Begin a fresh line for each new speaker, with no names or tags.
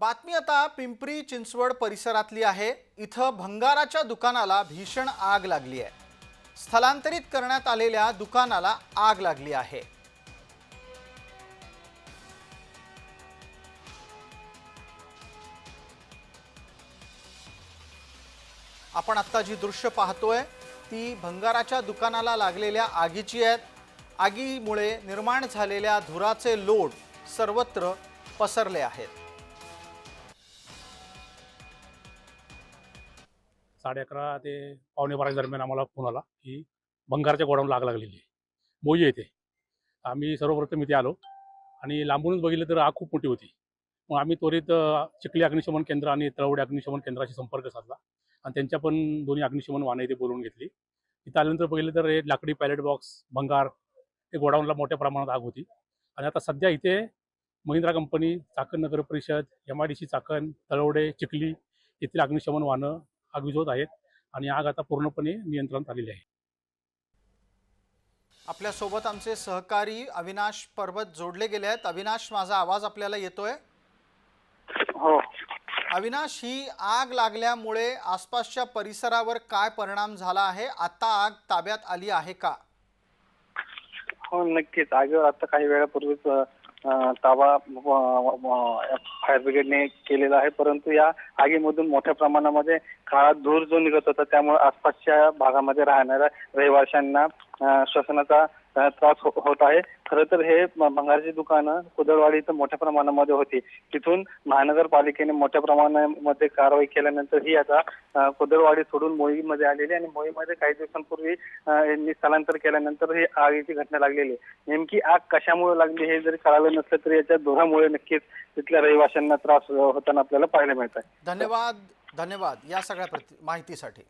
बातमी आता पिंपरी चिंचवड परिसरातली आहे. इथं भंगाराच्या दुकानाला भीषण आग लागली आहे. स्थलांतरित करण्यात आलेल्या दुकानाला आग लागली आहे. आपण आत्ता जी दृश्य पाहतोय ती भंगाराच्या दुकानाला लागलेल्या आगीची आहेत. आगीमुळे निर्माण झालेल्या धुराचे लोट सर्वत्र पसरले आहेत.
साडे अकरा ते पावणे बारा दरम्यान आम्हाला फोन आला की बंगारच्या गोडाऊन आग लागलेली आहे. मोई येते आम्ही सर्वप्रथम इथे आलो आणि लांबूनच बघितलं तर आग खूप मोठी होती. मग आम्ही त्वरित चिखली अग्निशमन केंद्र आणि तळवडे अग्निशमन केंद्राशी संपर्क साधला आणि त्यांच्या पण दोन्ही अग्निशमन वाहनं इथे बोलवून घेतली. इथं आल्यानंतर बघितलं तर हे लाकडी पॅलेट बॉक्स भंगार हे गोडाऊनला मोठ्या प्रमाणात आग होती. आणि आता सध्या इथे महिंद्रा कंपनी चाकण नगर परिषद M I D C Chakan Talawade Chikhli येथील अग्निशमन वाहनं आग विझवत आहेत आणि आग आता पूर्णपणे नियंत्रणात आलेली आहे.
आपल्यासोबत आमचे सहकारी अविनाश पर्वत जोडले गेले आहेत. अविनाश माझा आवाज आपल्याला येतोय?
हो.
अविनाश ही आग लागल्यामुळे आसपासच्या परिसरावर काय परिणाम झाला आहे? आता आग ताब्यात आली आहे का?
हो नक्कीच. आगीवर आता काही वेळापूर्वीच ताबा फायर ब्रिगेडने केलेला आहे. परंतु या आगीमधून मोठ्या प्रमाणामध्ये काळा धूर जो निघत होता त्यामुळे आसपासच्या भागामध्ये राहणाऱ्या रहिवाशांना श्वसनाचा त्रास हो-, होत आहे. खरं तर हे भंगाराची दुकानं कुदळवाडी इथं मोठ्या प्रमाणामध्ये होती. तिथून महानगरपालिकेने मोठ्या प्रमाणामध्ये कारवाई केल्यानंतर ही आता कुदळवाडी सोडून मोहीमध्ये आलेली आणि मोहीमध्ये काही दिवसांपूर्वी यांनी स्थलांतर केल्यानंतर ही आगीची घटना लागलेली आहे. नेमकी आग कशामुळे लागली हे जरी कळालं नसलं तरी याच्या धुरामुळे नक्कीच तिथल्या रहिवाशांना त्रास होताना आपल्याला पाहायला मिळत आहे.
धन्यवाद धन्यवाद या सगळ्या माहितीसाठी.